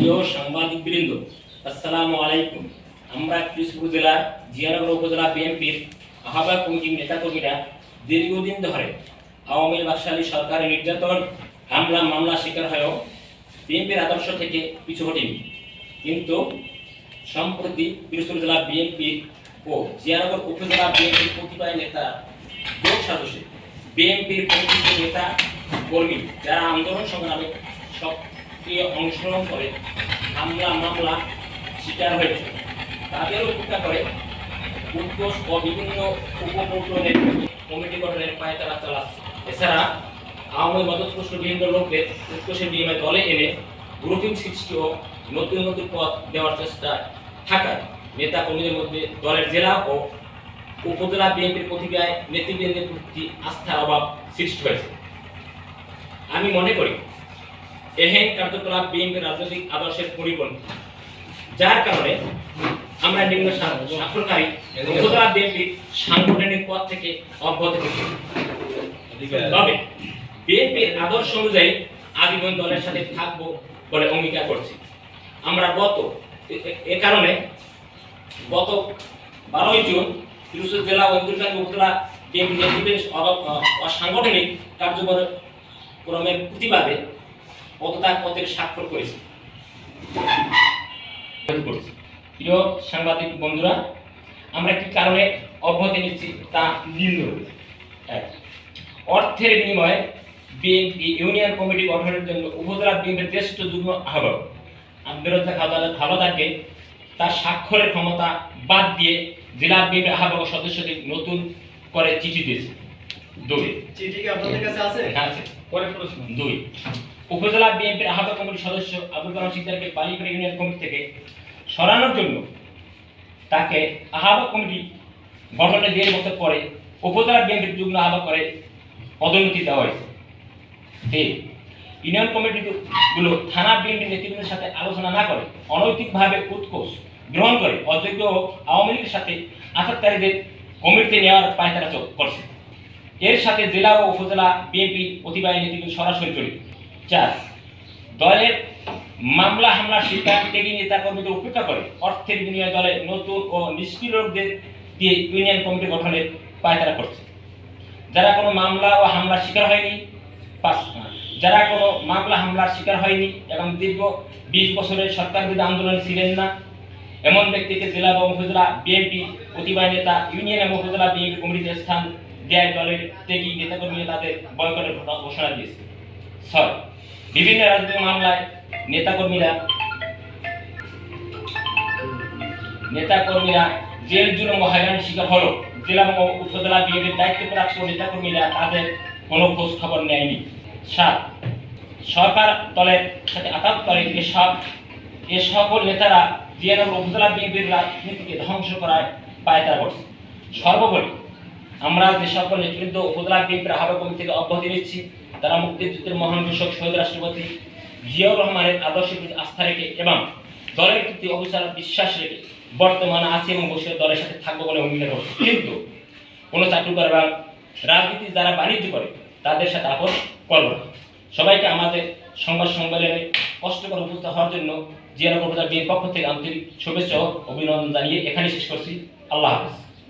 প্রিয় সাংবাদিক বৃন্দ আসসালামু আলাইকুম। আমরা পিরোজপুর জেলার জিয়ানগর উপজেলা বিএনপির আহ্বায়ক কমিটির নেতাকর্মীরা দীর্ঘদিন ধরে আওয়ামী বাকশালী সরকারের নির্যাতন, হামলা মামলা শিকার হয়েও বিএনপির আদর্শ থেকে পিছু হটেনি। কিন্তু সম্প্রতি পিরোজপুর জেলা বিএনপি ও জিয়ানগর উপজেলা বিএনপির কতিপয় নেতা যোগ সাজসে বিএনপির প্রকৃত নেতা কর্মী, যারা আন্দোলন সংগ্রামে সক্রিয় অংশগ্রহণ করে হামলা, মামলা শিকার হয়েছে। তাদের উপেক্ষা করে। উদ্যোগ ও বিভিন্ন উপকৌশলের কমিটি গঠনের পায়ে তারা চালাচ্ছে। এছাড়া আওয়ামী মদতপুষ্ট বিভিন্ন লোকদের উৎকোষের বিনিময়ে দলে এনে গ্রুপিং সৃষ্টি ও নতুন নতুন পথ দেওয়ার চেষ্টা থাকায় নেতা কর্মীদের মধ্যে দলের জেলা ও উপজেলা বিএনপির প্রতিক্রিয়ায় নেতৃবৃন্দের প্রতি আস্থার অভাব সৃষ্টি হয়েছে। আমি মনে করি এহেন কার্যকলাপ বিএনপির রাজনৈতিক আদর্শের পরিপন্থী। যার কারণে আমরা নিম্ন স্বা- স্বাক্ষরকারী উপজেলা বিএনপির সাংগঠনিক পদ থেকে অব্যাহত রেখেছি। তবে বিএনপির আদর্শ অনুযায়ী আজীবন দলের সাথে থাকব বলে অঙ্গীকার করছি। আমরা গত, এ- কারণে গত বারোই জুন পিরোজপুর জেলা ইন্দুরকান্দি উপজেলা বিএনপি নেতৃত্বের অসাংগঠনিক কার্যক্রমের প্রতিবাদে পদত্যাগ পত্রের স্বাক্ষর করেছি। করেছি। প্রিয় সাংবাদিক বন্ধুরা আমরা কি কারণে অব্যাহতি নিচ্ছি তা নিম্ন এক অর্থের বিনিময়ে বিএনপি ইউনিয়ন কমিটি গঠনের জন্য উপজেলা বিএনপির জ্যেষ্ঠ যুগ্ম আহ্বায়ক আব্দুল হালদারকে তার স্বাক্ষরের ক্ষমতা বাদ দিয়ে জেলা বিএনপি আহ্বায়ক সদস্যদের নতুন করে চিঠি দিয়েছে। দুই। চিঠি কি আপনাদের কাছে আছে? হ্যাঁ, আছে। দুই। উপজেলা বিএনপির আহ্বায়ক কমিটির সদস্য আবুল কালাম সিকদারকে বালিপাড়া ইউনিয়ন কমিটি থেকে সরানোর জন্য তাকে আহ্বায়ক কমিটি গঠনের দেড় বছর পরে উপজেলা বিএনপির যুগ্ম আহ্বায়ক করে পদোন্নতি দেওয়া হয়েছে। তিন ইউনিয়ন কমিটিগুলো থানা বিএনপি নেতৃবৃন্দের সাথে আলোচনা না করে অনৈতিকভাবে উৎকোষ গ্রহণ করে অযোগ্য আওয়ামী লীগের সাথে আঠাত্তারীদের কমিটিতে নেওয়ার পায়তারা করছে এর সাথে জেলা ও উপজেলা বিএনপি প্রতিবাহী নেতৃত্ব সরাসরি জড়িত। চার। দলের মামলা হামলার শিকার ত্যাগী নেতা কর্মীদের উপেক্ষা করে। অর্থের বিনিময়ে দলের নতুন ও নিষ্ক্রিয় লোকদের দিয়ে ইউনিয়ন কমিটি গঠনের পায়তারা করছে। যারা কোনো মামলা ও হামলার শিকার হয়নি, পাঁচ যারা কোনো মামলা, হামলার শিকার হয়নি এবং দীর্ঘ বিশ বছরের সরকার বিরোধী আন্দোলনে ছিলেন না, এমন ব্যক্তিকে জেলা এবং উপজেলা বিএনপি প্রতিবাহী নেতা, ইউনিয়ন এবং উপজেলা বিএনপি কমিটিতে স্থান দেয় দলের ত্যাগী নেতাকর্মীরা তাদের বয়কটের ঘোষণা দিয়েছে। ছয় বিভিন্ন রাজনৈতিক মামলায় নেতাকর্মীরা নেতাকর্মীরা জেল ও হয়রানির শিকার হলো। জেলা এবং উপজেলা বিএনপির দায়িত্বপ্রাপ্ত নেতাকর্মীরা তাদের কোনো খোঁজ খবর নেয়নি। সাত, সরকার দলের সাথে আঘাত করে এসব এ সকল নেতারা জিয়ানগর উপজেলা বিএনপির রাজনীতিকে ধ্বংস করায় পায়তারা করছে। সর্বোপরি আমরা যে সকল নেতৃত্ব উপজেলা বিএনপির আহ্বায়ক কমিটি থেকে অব্যাহতি নিচ্ছি, তারা মুক্তিযুদ্ধের মহান কৃষক, শহীদ রাষ্ট্রপতি জিয়াউর রহমানের আদর্শের প্রতি আস্থা রেখে এবং দলের প্রতি অবিচার বিশ্বাস রেখে বর্তমানে আছি এবং বসে দলের সাথে থাকব বলে অঙ্গীকার করছে। কিন্তু কোনো চাকরি বা রাজনীতি যারা বাণিজ্য করে, তাদের সাথে আপোষ করব না। সবাইকে আমাদের সংবাদ সম্মেলনে কষ্টকর উপস্থিত হওয়ার জন্য জিয়ানগর উপজেলা পক্ষ থেকে আন্তরিক শুভেচ্ছা ও অভিনন্দন জানিয়ে এখানে শেষ করছি। আল্লাহ হাফেজ।